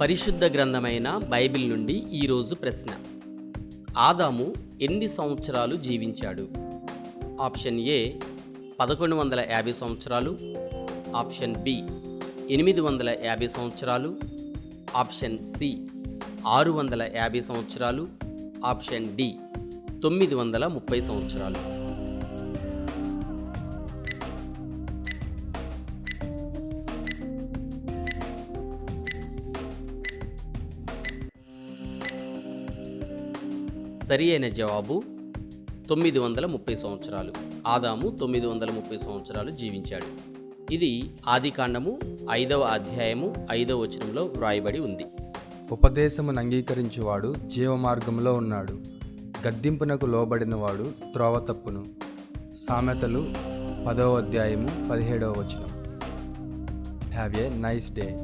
పరిశుద్ధ గ్రంథమైన బైబిల్ నుండి ఈరోజు ప్రశ్న. ఆదాము ఎన్ని సంవత్సరాలు జీవించాడు? ఆప్షన్ ఏ పదకొండు వందల యాభై సంవత్సరాలు. ఆప్షన్ బి ఎనిమిది వందల యాభై సంవత్సరాలు. ఆప్షన్ సి ఆరు వందల యాభై సంవత్సరాలు. ఆప్షన్ డి తొమ్మిది వందల ముప్పై సంవత్సరాలు. సరి అయిన జవాబు తొమ్మిది వందల ముప్పై సంవత్సరాలు. ఆదాము తొమ్మిది వందల ముప్పై సంవత్సరాలు జీవించాడు. ఇది ఆదికాండము ఐదవ అధ్యాయము ఐదవ వచనంలో వ్రాయబడి ఉంది. ఉపదేశమును అంగీకరించేవాడు జీవమార్గంలో ఉన్నాడు. గద్దింపునకు లోబడినవాడు త్రోవ తప్పును. సామెతలు పదవ అధ్యాయము పదిహేడవ వచనం. Have a nice day